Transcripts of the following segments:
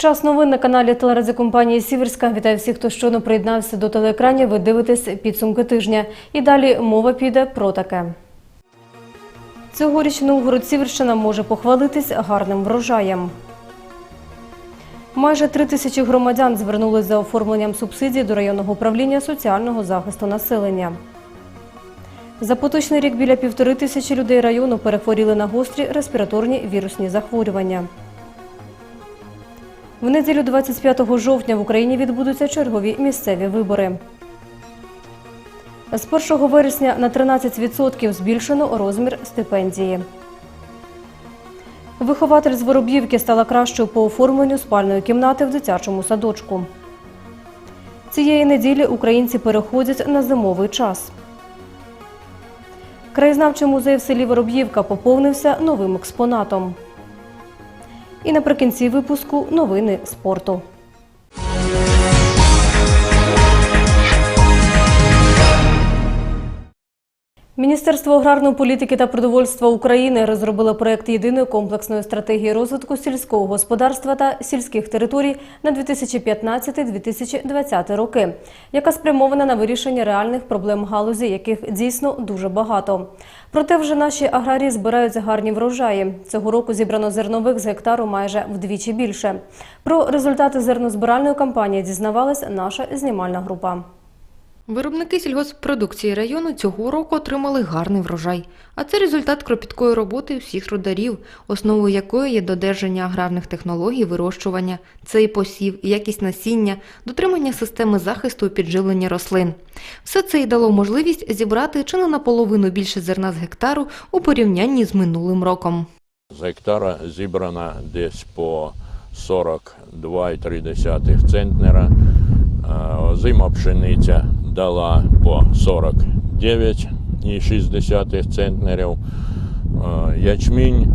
Час новин на каналі телерадіокомпанії Сіверська. Вітаю всіх, хто щойно приєднався до телеекранів. Ви дивитесь підсумки тижня. І далі мова піде про таке. Цьогоріч Новгород Сіверщина може похвалитись гарним врожаєм. Майже три тисячі громадян звернулись за оформленням субсидій до районного управління соціального захисту населення. За поточний рік біля півтори тисячі людей району перехворіли на гострі респіраторні вірусні захворювання. В неділю 25 жовтня в Україні відбудуться чергові місцеві вибори. З 1 вересня на 13% збільшено розмір стипендії. Вихователь з Вороб'ївки стала кращою по оформленню спальної кімнати в дитячому садочку. Цієї неділі українці переходять на зимовий час. Краєзнавчий музей в селі Вороб'ївка поповнився новим експонатом. І наприкінці випуску новини спорту. Міністерство аграрної політики та продовольства України розробило проект єдиної комплексної стратегії розвитку сільського господарства та сільських територій на 2015-2020 роки, яка спрямована на вирішення реальних проблем галузі, яких дійсно дуже багато. Проте вже наші аграрії збирають гарні врожаї. Цього року зібрано зернових з гектару майже вдвічі більше. Про результати зернозбиральної кампанії дізнавалась наша знімальна група. Виробники сільгосппродукції району цього року отримали гарний врожай. А це результат кропіткої роботи всіх рударів, основою якої є додержання аграрних технологій вирощування, це і посів, якість насіння, дотримання системи захисту і підживлення рослин. Все це й дало можливість зібрати чи не наполовину більше зерна з гектару у порівнянні з минулим роком. З гектара зібрано десь по 42,3 центнера. Е, Озима пшениця дала по 49,6 центнерів. Е, Ячмінь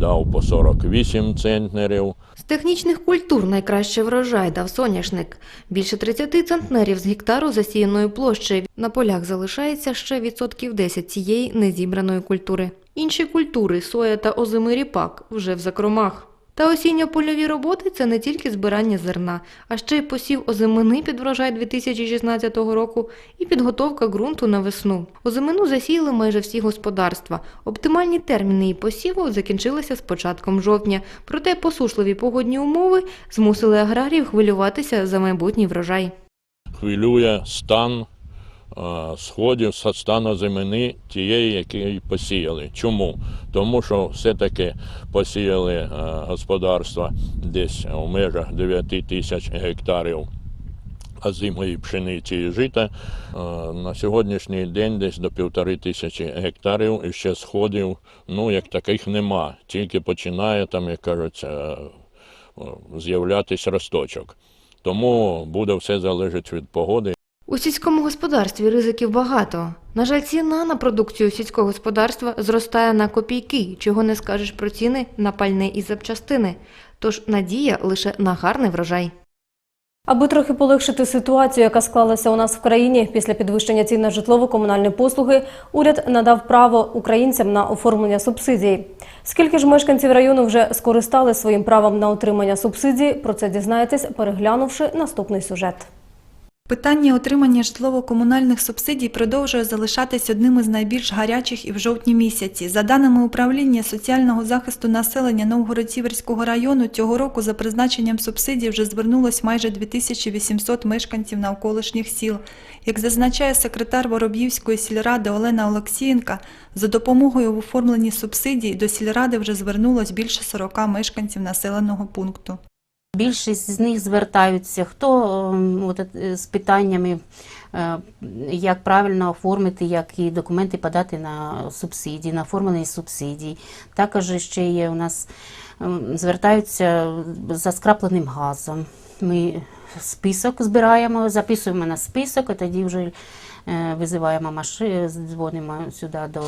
дав по 48 центнерів. З технічних культур найкраще врожай дав соняшник. Більше 30 центнерів з гектару засіяної площі. На полях залишається ще відсотків 10 цієї незібраної культури. Інші культури соя та озимий ріпак вже в закромах. Та осінньо-польові роботи це не тільки збирання зерна, а ще й посів озимини під врожай 2016 року і підготовка ґрунту на весну. Озимину засіяли майже всі господарства. Оптимальні терміни її посіву закінчилися з початком жовтня, проте посушливі погодні умови змусили аграріїв хвилюватися за майбутній врожай. Хвилює стан сходів, са- стан озимини тієї, які посіяли. Чому? Тому що все-таки посіяли е, господарства десь у межах 9 тисяч гектарів озимої пшениці і жита. Е, На сьогоднішній день десь до півтори тисячі гектарів і ще сходів, ну як таких нема. Тільки починає там, як кажуть, е, е, росточок. Тому буде все залежати від погоди. У сільському господарстві ризиків багато. На жаль, ціна на продукцію сільського господарства зростає на копійки, чого не скажеш про ціни на пальне і запчастини. Тож надія лише на гарний врожай. Аби трохи полегшити ситуацію, яка склалася у нас в країні після підвищення цін на житлово-комунальні послуги, уряд надав право українцям на оформлення субсидій. Скільки ж мешканців району вже скористали своїм правом на отримання субсидій? Про це дізнаєтесь, переглянувши наступний сюжет. Питання отримання житлово-комунальних субсидій продовжує залишатись одним із найбільш гарячих і в жовтні місяці. За даними управління соціального захисту населення Новгород-Сіверського району, цього року за призначенням субсидій вже звернулось майже 2800 мешканців навколишніх сіл. Як зазначає секретар Вороб'ївської сільради Олена Олексієнка, за допомогою в оформленні субсидій до сільради вже звернулось більше 40 мешканців населеного пункту. Більшість з них звертаються, хто ем, от, е, з питаннями, е, як правильно оформити, які документи подати на субсидії, на оформлення субсидій. Також ще є у нас ем, звертаються за скрапленим газом. Ми список збираємо, записуємо на список, і тоді вже е, визиваємо машину, дзвонимо сюди до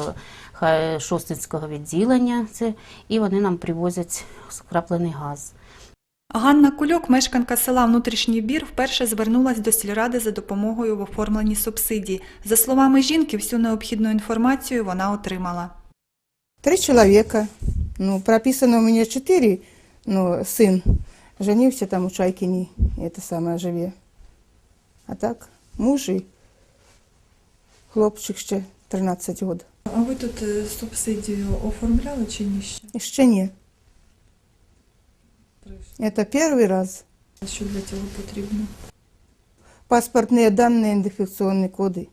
Шостинського відділення, це, і вони нам привозять скраплений газ. Ганна Кульок, мешканка села Внутрішній Бір, вперше звернулась до сільради за допомогою в оформленні субсидій. За словами жінки, всю необхідну інформацію вона отримала. Три человека. Ну, прописано у меня четыре, ну, сын Женився там у Чайкині, це саме живе. А так, муж і хлопчик ще 13 років. А ви тут е, субсидію оформляли чи ні ще? Ще ні. Це перший раз. Що для цього потрібно? Паспортні дані, ідентифікаційні коди.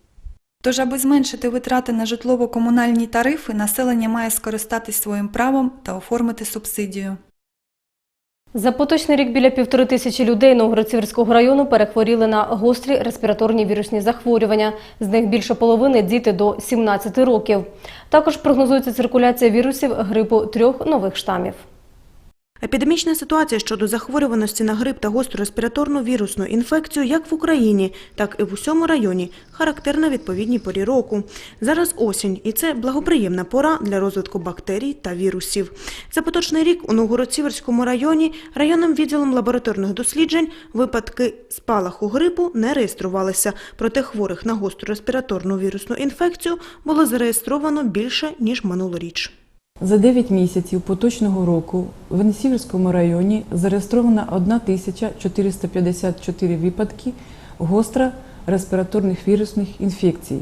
Тож, аби зменшити витрати на житлово-комунальні тарифи, населення має скористатись своїм правом та оформити субсидію. За поточний рік біля півтори тисячі людей Новгород-Сіверського району перехворіли на гострі респіраторні вірусні захворювання. З них більше половини діти до 17 років. Також прогнозується циркуляція вірусів грипу трьох нових штамів. Епідемічна ситуація щодо захворюваності на грип та гостру респіраторну вірусну інфекцію як в Україні, так і в усьому районі характерна відповідній порі року. Зараз осінь, і це благоприємна пора для розвитку бактерій та вірусів. За поточний рік у Новгород-Сіверському районі районним відділом лабораторних досліджень випадки спалаху грипу не реєструвалися, проте хворих на гостру респіраторну вірусну інфекцію було зареєстровано більше ніж минулоріч. За 9 місяців поточного року в Енсіверському районі зареєстровано 1454 випадки гостро респіраторних вірусних інфекцій.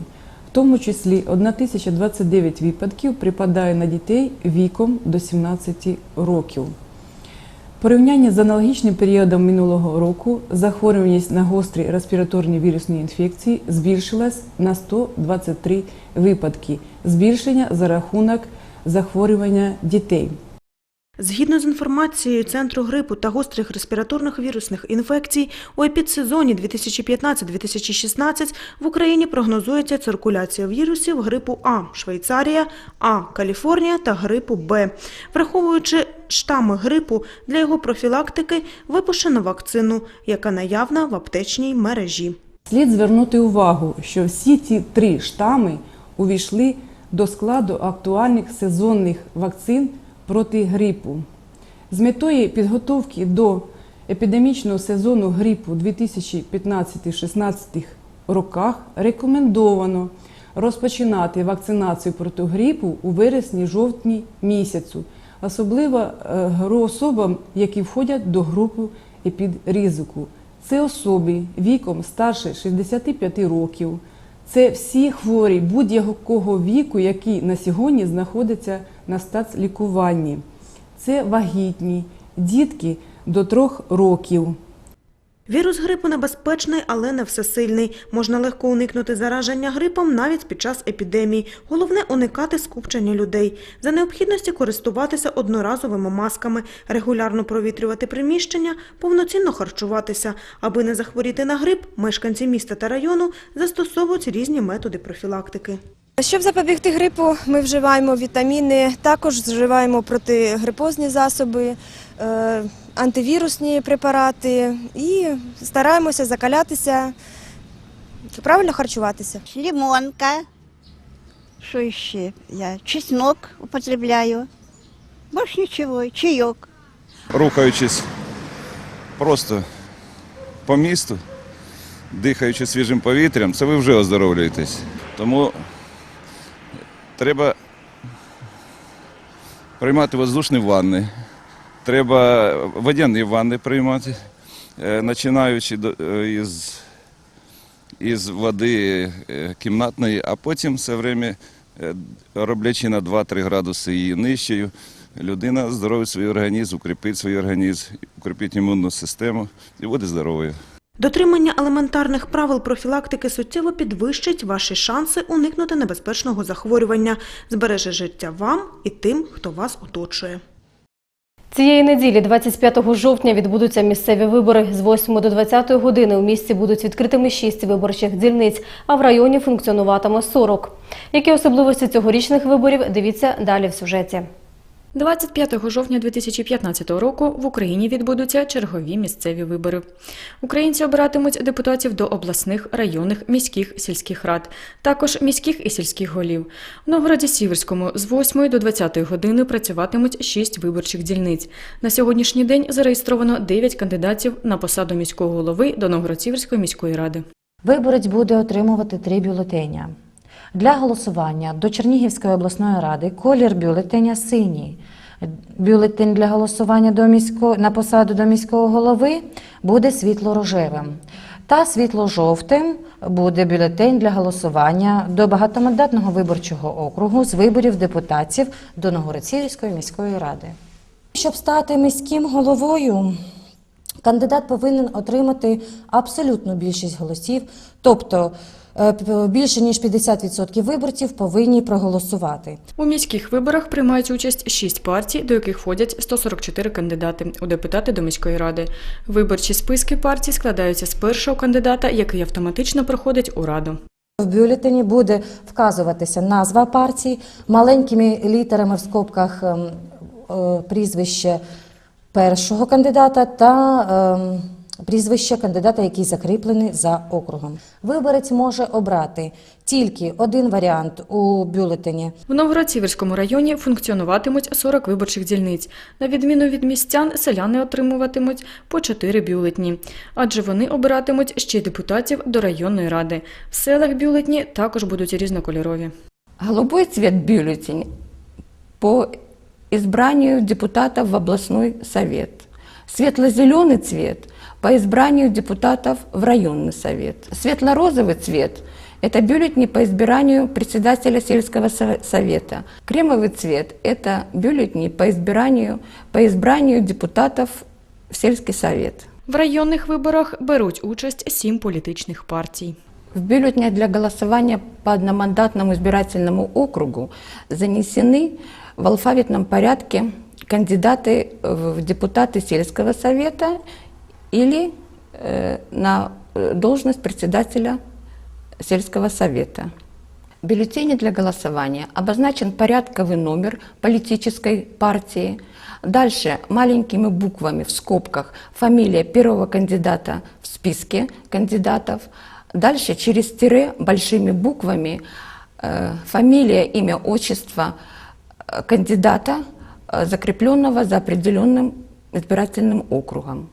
В тому числі 1029 випадків припадає на дітей віком до 17 років. В порівнянні з аналогічним періодом минулого року захворюваність на гострі респіраторні вірусні інфекції збільшилась на 123 випадки, збільшення за рахунок захворювання дітей. Згідно з інформацією Центру грипу та гострих респіраторних вірусних інфекцій, у епідсезоні 2015-2016 в Україні прогнозується циркуляція вірусів грипу А Швейцарія, А Каліфорнія та грипу Б. Враховуючи штами грипу для його профілактики, випущено вакцину, яка наявна в аптечній мережі. Слід звернути увагу, що всі ці три штами увійшли до складу актуальних сезонних вакцин проти грипу. З метою підготовки до епідемічного сезону грипу 2015-16 роках рекомендовано розпочинати вакцинацію проти грипу у вересні-жовтні місяцю, особливо е, особам, які входять до групи епідризику. Це особи віком старше 65 років. Це всі хворі будь-якого віку, які на сьогодні знаходяться на стацлікуванні. Це вагітні, дітки до трьох років. Вірус грипу небезпечний, але не всесильний. Можна легко уникнути зараження грипом навіть під час епідемії. Головне уникати скупчення людей. За необхідності користуватися одноразовими масками, регулярно провітрювати приміщення, повноцінно харчуватися. Аби не захворіти на грип, мешканці міста та району застосовують різні методи профілактики. Щоб запобігти грипу, ми вживаємо вітаміни, також вживаємо протигрипозні засоби, е, антивірусні препарати і стараємося закалятися, правильно харчуватися. лимонка. Что еще? Я чеснок употребляю. Больше ничего, чаек. рухаючись просто по місту, дихаючи свіжим повітрям, це ви вже оздоровлюєтесь. Тому треба приймати воздушні ванни, треба водяні ванни приймати, е, починаючи е, із, із води е, кімнатної, а потім все время роблячи на 2-3 градуси її нижчою, людина здоровить свій організм, укріпить свій організм, укріпить імунну систему і буде здоровою. Дотримання елементарних правил профілактики суттєво підвищить ваші шанси уникнути небезпечного захворювання, збереже життя вам і тим, хто вас оточує. Цієї неділі, 25 жовтня, відбудуться місцеві вибори. З 8 до 20 години у місті будуть відкритими 6 виборчих дільниць, а в районі функціонуватиме 40. Які особливості цьогорічних виборів, дивіться далі в сюжеті. 25 жовтня 2015 року в Україні відбудуться чергові місцеві вибори. Українці обиратимуть депутатів до обласних, районних, міських, сільських рад, також міських і сільських голів. В Новгороді Сіверському з 8 до 20 години працюватимуть 6 виборчих дільниць. На сьогоднішній день зареєстровано 9 кандидатів на посаду міського голови до Новгород-Сіверської міської ради. Виборець буде отримувати три бюлетеня. Для голосування до Чернігівської обласної ради колір бюлетеня синій. Бюлетень для голосування до міського, на посаду до міського голови буде світло-рожевим. Та світло-жовтим буде бюлетень для голосування до багатомандатного виборчого округу з виборів депутатів до Новгород-Сіверської міської ради. Щоб стати міським головою, кандидат повинен отримати абсолютну більшість голосів, тобто більше ніж 50% виборців повинні проголосувати. У міських виборах приймають участь шість партій, до яких входять 144 кандидати у депутати до міської ради. Виборчі списки партій складаються з першого кандидата, який автоматично проходить у раду. В бюлетені буде вказуватися назва партії, маленькими літерами в скобках ем, е, прізвище першого кандидата та ем, прізвище кандидата, який закріплений за округом. Виборець може обрати тільки один варіант у бюлетені. В Новгород-Сіверському районі функціонуватимуть 40 виборчих дільниць. На відміну від містян, селяни отримуватимуть по 4 бюлетні, адже вони обиратимуть ще й депутатів до районної ради. В селах бюлетні також будуть різнокольорові. Голубой цвет бюллетень по избранию депутатов в областной совет. Светло-зеленый цвет по избранию депутатов в районный совет. Светло-розовый цвет – это бюллетени по избиранию председателя сельского со- совета. Кремовый цвет – это бюллетени по избиранию, по избранию депутатов в сельский совет. В районних виборах беруть участь сім політичних партій. В бюллетенях для голосования по одномандатному избирательному округу занесены в алфавитном порядке кандидаты в депутаты сельского совета или э, на э, должность председателя сельского совета. В бюллетене для голосования обозначен порядковый номер политической партии. Дальше маленькими буквами в скобках фамилия первого кандидата в списке кандидатов. Дальше через тире большими буквами э, фамилия, имя, отчество э, кандидата, закрепленного за определенным избирательным округом.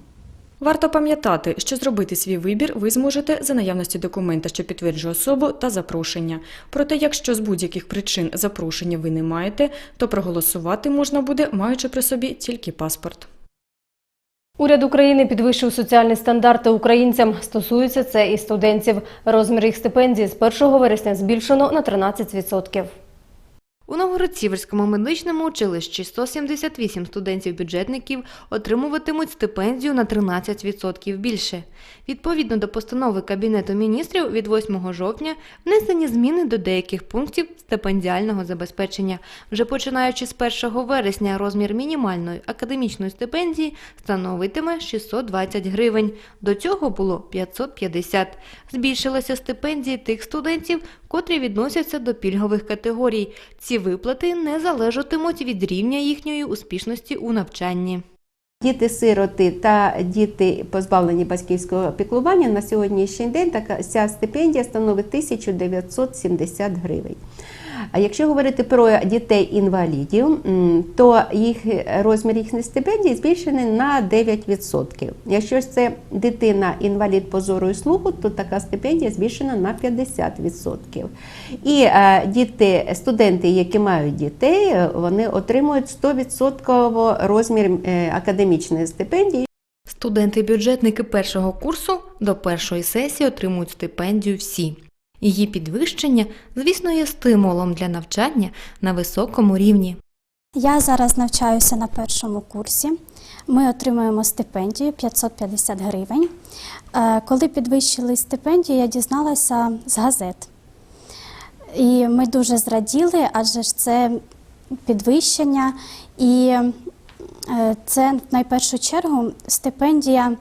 Варто пам'ятати, що зробити свій вибір ви зможете за наявності документа, що підтверджує особу та запрошення. Проте, якщо з будь-яких причин запрошення ви не маєте, то проголосувати можна буде, маючи при собі тільки паспорт. Уряд України підвищив соціальні стандарти українцям. Стосується це і студентів. Розмір їх стипендії з 1 вересня збільшено на 13%. У Новгород-Сіверському медичному училищі 178 студентів-бюджетників отримуватимуть стипендію на 13% більше. Відповідно до постанови Кабінету міністрів від 8 жовтня внесені зміни до деяких пунктів стипендіального забезпечення. Вже починаючи з 1 вересня розмір мінімальної академічної стипендії становитиме 620 гривень. До цього було 550. Збільшилися стипендії тих студентів, котрі відносяться до пільгових категорій. Ці виплати не залежатимуть від рівня їхньої успішності у навчанні. Діти-сироти та діти, позбавлені батьківського піклування, на сьогоднішній день така ця стипендія становить 1970 гривень. А якщо говорити про дітей-інвалідів, то їх розмір їхньої стипендії збільшений на 9%. Якщо ж це дитина інвалід по зору і слуху, то така стипендія збільшена на 50%. І е, діти, студенти, які мають дітей, е, вони отримують 100% розмір е, академічної стипендії. Студенти-бюджетники першого курсу до першої сесії отримують стипендію всі. Її підвищення, звісно, є стимулом для навчання на високому рівні. Я зараз навчаюся на першому курсі. Ми отримуємо стипендію 550 гривень. Е, Коли підвищили стипендію, я дізналася з газет. І ми дуже зраділи, адже ж це підвищення. І е, це в найпершу чергу стипендія.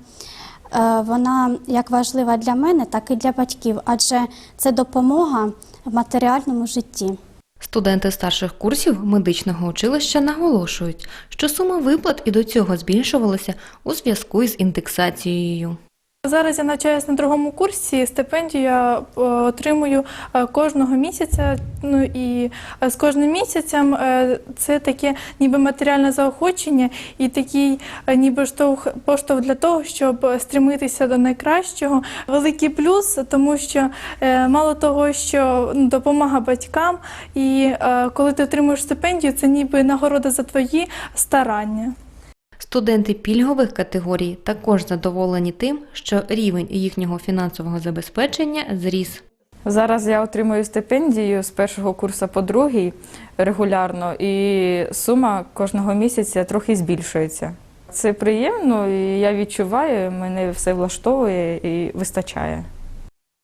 Е, Вона як важлива для мене, так і для батьків, адже це допомога в матеріальному житті. Студенти старших курсів медичного училища наголошують, що сума виплат і до цього збільшувалася у зв'язку із індексацією. Зараз я навчаюся на другому курсі. Стипендію я е, отримую е, кожного місяця. Ну і е, з кожним місяцем це таке ніби матеріальне заохочення і такий ніби штовх поштовх для того, щоб стремитися до найкращого. Великий плюс, тому що мало того, що ну, допомога батькам, і коли ти отримуєш стипендію, це ніби нагорода за твої старання. Студенти пільгових категорій також задоволені тим, що рівень їхнього фінансового забезпечення зріс. Зараз я отримую стипендію з першого курсу по другий регулярно, і сума кожного місяця трохи збільшується. Це приємно, і я відчуваю, мене все влаштовує і вистачає.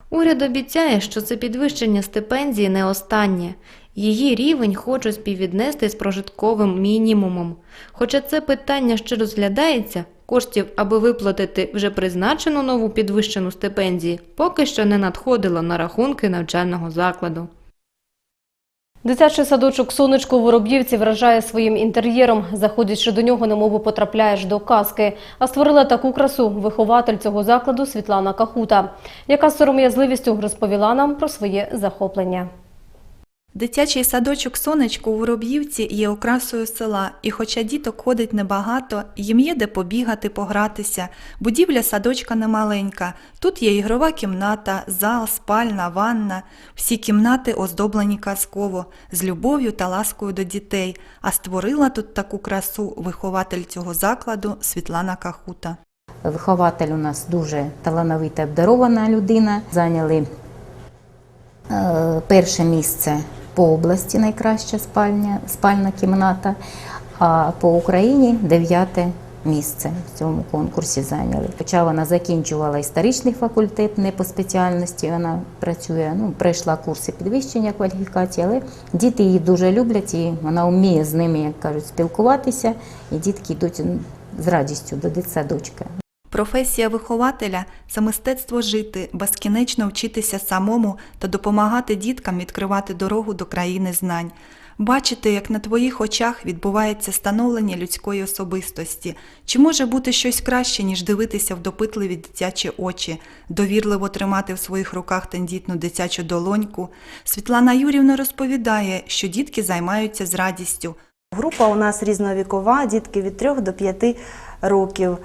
Уряд обіцяє, що це підвищення стипендії не останнє. Її рівень хочуть співвіднести з прожитковим мінімумом. Хоча це питання ще розглядається, коштів, аби виплатити вже призначену нову підвищену стипендію, поки що не надходило на рахунки навчального закладу. Дитячий садочок сонечко у Вороб'ївці вражає своїм інтер'єром. Заходячи до нього, немовби потрапляєш до казки. А створила таку красу вихователь цього закладу Світлана Кахута, яка з сором'язливістю розповіла нам про своє захоплення. Дитячий садочок Сонечко у Вороб'ївці є окрасою села, і хоча діток ходить небагато, їм є де побігати, погратися. Будівля садочка немаленька. Тут є ігрова кімната, зал, спальна, ванна. Всі кімнати оздоблені казково, з любов'ю та ласкою до дітей. А створила тут таку красу вихователь цього закладу Світлана Кахута. Вихователь у нас дуже талановита, обдарована людина. Зайняли е, перше місце по області найкраща спальня, спальна кімната, а по Україні дев'яте місце в цьому конкурсі зайняли. Хоча вона закінчувала історичний факультет, не по спеціальності вона працює, ну, пройшла курси підвищення кваліфікації, але діти її дуже люблять і вона вміє з ними, як кажуть, спілкуватися, і дітки йдуть з радістю до дитсадочка. Професія вихователя це мистецтво жити, безкінечно вчитися самому та допомагати діткам відкривати дорогу до країни знань. Бачити, як на твоїх очах відбувається становлення людської особистості. Чи може бути щось краще, ніж дивитися в допитливі дитячі очі, довірливо тримати в своїх руках тендітну дитячу долоньку? Світлана Юрівна розповідає, що дітки займаються з радістю. Група у нас різновікова, дітки від 3 до 5 років.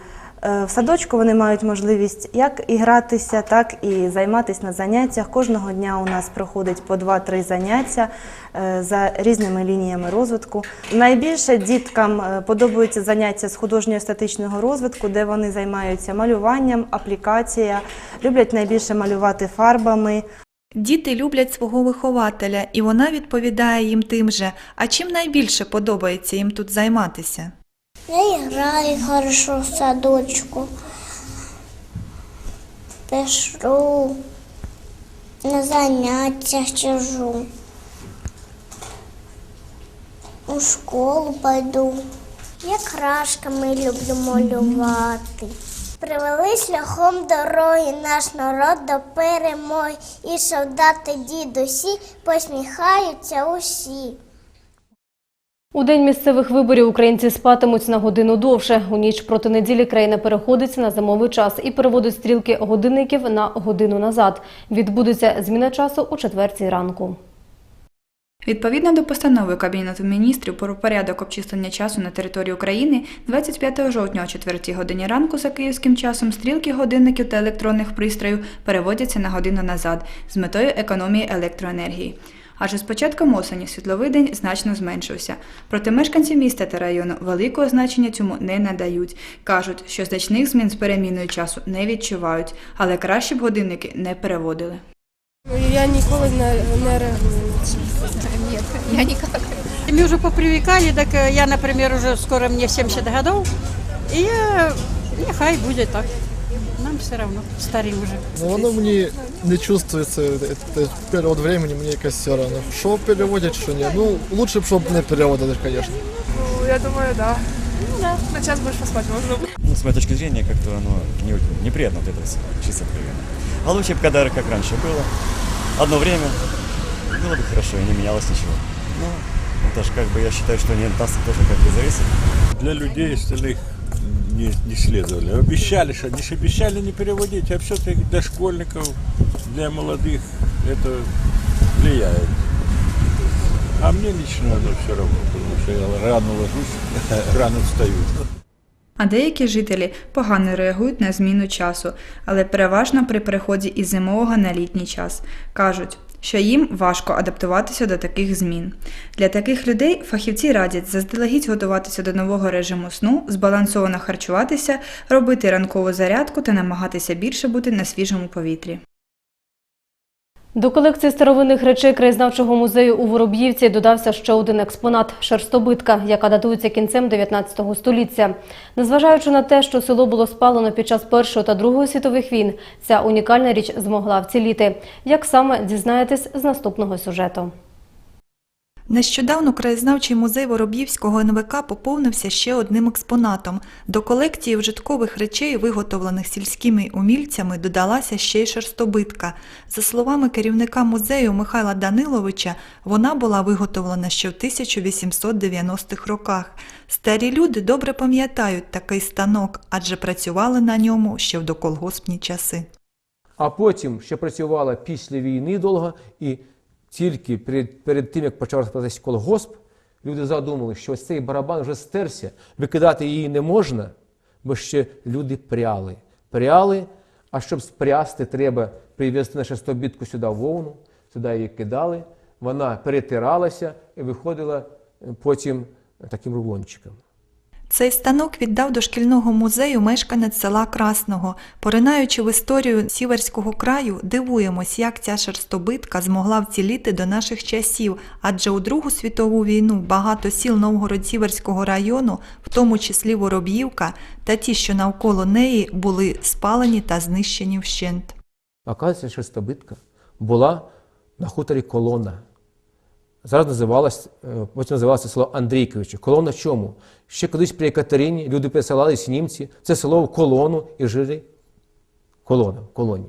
Е, В садочку вони мають можливість як і гратися, так і займатися на заняттях. Кожного дня у нас проходить по 2-3 заняття е, за різними лініями розвитку. Найбільше діткам е, подобаються заняття з художньо-естетичного розвитку, де вони займаються малюванням, аплікація, люблять найбільше малювати фарбами, Діти люблять свого вихователя, і вона відповідає їм тим же. А чим найбільше подобається їм тут займатися? Я граю хорошо в садочку. Пишу, на заняттях чужу. У школу пойду. Я крашками люблю малювати. Привели шляхом дороги наш народ до перемоги, і солдати дідусі посміхаються усі. У день місцевих виборів українці спатимуть на годину довше. У ніч проти неділі країна переходить на зимовий час і переводить стрілки годинників на годину назад. Відбудеться зміна часу у четвертій ранку. Відповідно до постанови Кабінету міністрів про порядок обчислення часу на території України, 25 жовтня о 4 годині ранку за київським часом стрілки годинників та електронних пристроїв переводяться на годину назад з метою економії електроенергії Адже з початком осені світловий день значно зменшився. Проте мешканці міста та району великого значення цьому не надають. Кажуть, що значних змін з переміною часу не відчувають, але краще б годинники не переводили. Я ніколи не, не реагую. Нет, я никак. Мы уже попривыкали, так э, я, например, уже скоро мне 70 годов, и я, нехай будет так. Нам все равно, старі уже. Ну, воно мені не чувствується це період времени, мені якось все равно. Що переводять, що ні. Ну, лучше б, щоб не переводили, звісно. Ну, я думаю, да. Ну да, на час больше поспать можно. Ну, с моей точки зрения, как-то оно не, неприятно вот это всё, чисто откровенно. А лучше бы, когда как раньше было, одно время, было бы хорошо, и не менялось ничего. Ну, это же как бы я считаю, что не от нас тоже как бы зависит. Для людей остальных не, не следовали. Обещали, что не обещали не переводить, а все-таки для школьников, для молодых это влияет. А мне лично оно все равно, потому что я рано ложусь, рано встаю. А деякі жителі погано реагують на зміну часу, але переважно при переході із зимового на літній час. Кажуть, що їм важко адаптуватися до таких змін. Для таких людей фахівці радять заздалегідь готуватися до нового режиму сну, збалансовано харчуватися, робити ранкову зарядку та намагатися більше бути на свіжому повітрі. До колекції старовинних речей краєзнавчого музею у Вороб'ївці додався ще один експонат – шерстобитка, яка датується кінцем 19 століття. Незважаючи на те, що село було спалено під час Першої та Другої світових війн, ця унікальна річ змогла вціліти. Як саме дізнаєтесь з наступного сюжету. Нещодавно краєзнавчий музей Вороб'ївського НВК поповнився ще одним експонатом. До колекції вжиткових речей, виготовлених сільськими умільцями, додалася ще й шерстобитка. За словами керівника музею Михайла Даниловича, вона була виготовлена ще в 1890-х роках. Старі люди добре пам'ятають такий станок, адже працювали на ньому ще в доколгоспні часи. а потім ще працювала після війни довго, і тільки перед, перед тим, як почав розпадатися колгосп, люди задумали, що ось цей барабан вже стерся, викидати її не можна, бо ще люди пряли. Пряли, а щоб спрясти, треба привезти на шестобітку сюди вовну, сюди її кидали, вона перетиралася і виходила е, потім таким рулончиком. Цей станок віддав до шкільного музею мешканець села Красного. Поринаючи в історію Сіверського краю, дивуємось, як ця шерстобитка змогла вціліти до наших часів, адже у Другу світову війну багато сіл Новгород-Сіверського району, в тому числі Вороб'ївка, та ті, що навколо неї, були спалені та знищені вщент. Оказується, шестобитка була на хуторі колона. Зараз називалось, е, потім називалося село Андрійковичі. Колона чому? Ще колись при Екатерині люди переселались німці, це село в колону і жили колона, в.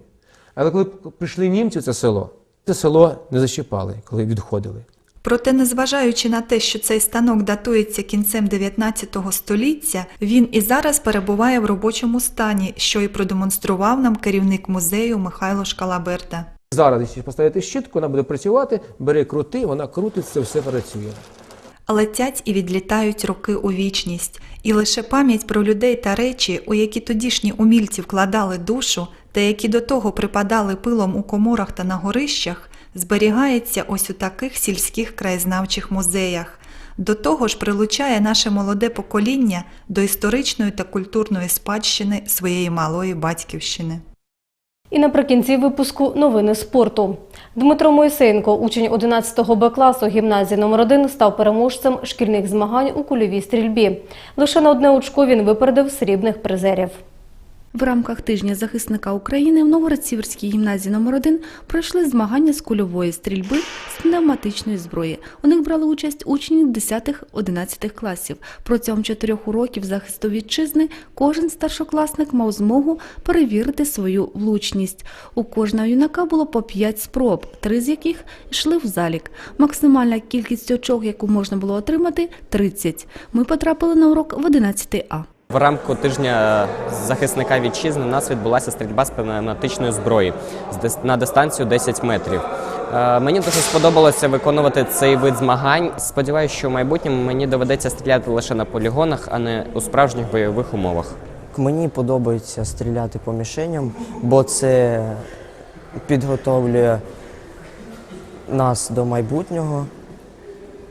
Але коли прийшли німці в це село, це село не зачіпали, коли відходили. Проте, незважаючи на те, що цей станок датується кінцем 19 століття, він і зараз перебуває в робочому стані, що і продемонстрував нам керівник музею Михайло Шкалаберда. Зараз, якщо поставити щітку, вона буде працювати, бери крути, вона крутиться, все працює. Летять і відлітають роки у вічність, і лише пам'ять про людей та речі, у які тодішні умільці вкладали душу, та які до того припадали пилом у коморах та на горищах, зберігається ось у таких сільських краєзнавчих музеях. До того ж прилучає наше молоде покоління до історичної та культурної спадщини своєї малої батьківщини. І наприкінці випуску новини спорту. Дмитро Мойсенко, учень 11 Б класу гімназії номер 1 став переможцем шкільних змагань у кульовій стрільбі. Лише на одне очко він випередив срібних призерів. В рамках тижня захисника України в Новгород-Сіверській гімназії номер 1 пройшли змагання з кульової стрільби з пневматичної зброї. У них брали участь учні 10-11 класів. Протягом чотирьох уроків захисту вітчизни кожен старшокласник мав змогу перевірити свою влучність. У кожного юнака було по 5 спроб, три з яких йшли в залік. Максимальна кількість очок, яку можна було отримати 30. Ми потрапили на урок в 11 А. В рамку тижня захисника вітчизни у нас відбулася стрільба з пневматичної зброї на дистанцію 10 метрів. Е, Мені дуже сподобалося виконувати цей вид змагань. Сподіваюся, що в майбутньому мені доведеться стріляти лише на полігонах, а не у справжніх бойових умовах. Мені подобається стріляти по мішеням, бо це підготовлює нас до майбутнього,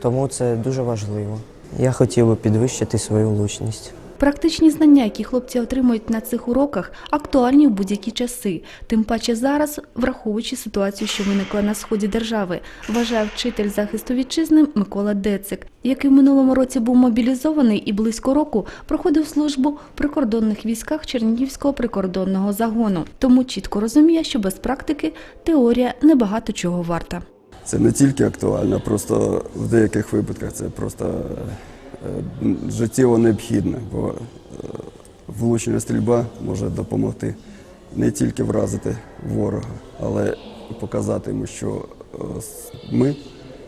тому це дуже важливо. Я хотів би підвищити свою влучність. Практичні знання, які хлопці отримують на цих уроках, актуальні в будь-які часи. Тим паче зараз, враховуючи ситуацію, що виникла на сході держави, вважає вчитель захисту вітчизни Микола Децик, який в минулому році був мобілізований і близько року проходив службу в прикордонних військах Чернігівського прикордонного загону. Тому чітко розуміє, що без практики теорія небагато чого варта. Це не тільки актуально, просто в деяких випадках це просто життєво необхідне, бо е, влучна стрільба може допомогти не тільки вразити ворога, але і показати йому, що е, ми,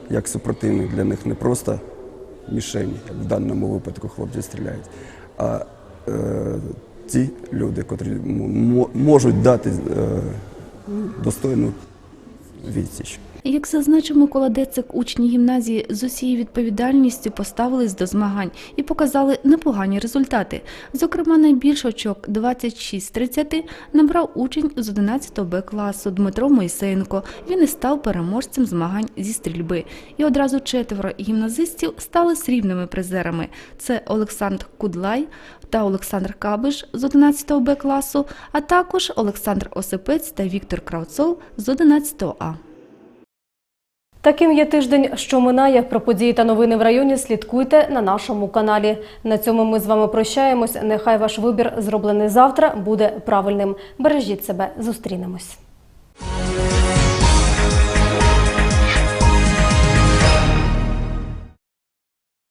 як супротивник, для них не просто мішені, як в даному випадку хлопці стріляють, а е, ті люди, котрі можуть дати е, достойну відсіч. Як зазначив Микола Децик, учні гімназії з усією відповідальністю поставились до змагань і показали непогані результати. Зокрема, найбільш очок 26 з 30 набрав учень з 11 Б класу Дмитро Мойсеєнко. Він і став переможцем змагань зі стрільби. І одразу четверо гімназистів стали срібними призерами. Це Олександр Кудлай та Олександр Кабиш з 11 Б класу, а також Олександр Осипець та Віктор Кравцов з 11 А. Таким є тиждень, що минає. Про події та новини в районі слідкуйте на нашому каналі. На цьому ми з вами прощаємось. Нехай ваш вибір, зроблений завтра, буде правильним. Бережіть себе, зустрінемось.